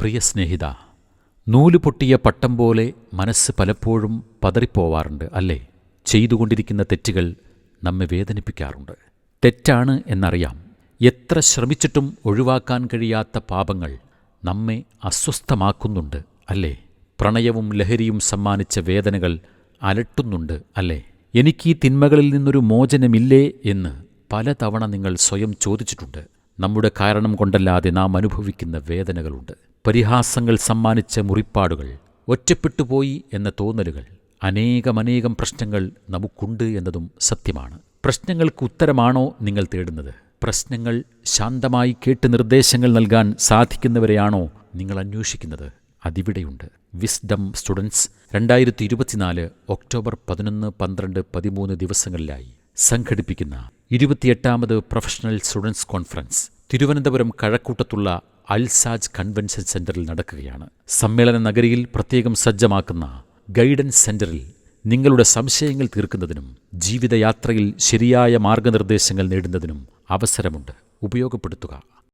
പ്രിയ സ്നേഹിത നൂൽ പൊട്ടിയ പട്ടം പോലെ മനസ്സ് പലപ്പോഴും പതറിപ്പോവാറുണ്ട് അല്ലേ? ചെയ്തുകൊണ്ടിരിക്കുന്ന തെറ്റുകൾ നമ്മെ വേദനിപ്പിക്കാറുണ്ട്. തെറ്റാണ് എന്നറിയാം. എത്ര ശ്രമിച്ചിട്ടും ഒഴിവാക്കാൻ കഴിയാത്ത പാപങ്ങൾ നമ്മെ അസ്വസ്ഥമാക്കുന്നുണ്ട് അല്ലേ? പ്രണയവും ലഹരിയും സമ്മാനിച്ച വേദനകൾ അലട്ടുന്നുണ്ട് അല്ലേ? എനിക്ക് ഈ തിന്മകളിൽ നിന്നൊരു മോചനമില്ലേ എന്ന് പലതവണ നിങ്ങൾ സ്വയം ചോദിച്ചിട്ടുണ്ട്. നമ്മുടെ കാരണം കൊണ്ടല്ലാതെ നാം അനുഭവിക്കുന്ന വേദനകളുണ്ട്. പരിഹാസങ്ങൾ സമ്മാനിച്ച മുറിപ്പാടുകൾ ഒറ്റപ്പെട്ടുപോയി എന്ന തോന്നലുകൾ അനേകമനേകം പ്രശ്നങ്ങൾ നമുക്കുണ്ട് എന്നതും സത്യമാണ്. പ്രശ്നങ്ങൾക്ക് ഉത്തരമാണോ നിങ്ങൾ തേടുന്നത്? പ്രശ്നങ്ങൾ ശാന്തമായി കേട്ട് നിർദ്ദേശങ്ങൾ നൽകാൻ സാധിക്കുന്നവരെയാണോ നിങ്ങൾ അന്വേഷിക്കുന്നത്? അതിവിടെയുണ്ട്. വിസ്ഡം സ്റ്റുഡൻസ് രണ്ടായിരത്തി ഇരുപത്തിനാല് ഒക്ടോബർ പതിനൊന്ന് പന്ത്രണ്ട് പതിമൂന്ന് ദിവസങ്ങളിലായി സംഘടിപ്പിക്കുന്ന ഇരുപത്തിയെട്ടാമത് പ്രൊഫഷണൽ സ്റ്റുഡൻസ് കോൺഫറൻസ് തിരുവനന്തപുരം കഴക്കൂട്ടത്തുള്ള അൽസാജ് കൺവെൻഷൻ സെന്ററിൽ നടക്കുകയാണ്. സമ്മേളന നഗരിയിൽ പ്രത്യേകം സജ്ജമാക്കുന്ന ഗൈഡൻസ് സെന്ററിൽ നിങ്ങളുടെ സംശയങ്ങൾ തീർക്കുന്നതിനും ജീവിതയാത്രയിൽ ശരിയായ മാർഗനിർദ്ദേശങ്ങൾ നേടുന്നതിനും അവസരമുണ്ട്. ഉപയോഗപ്പെടുത്തുക.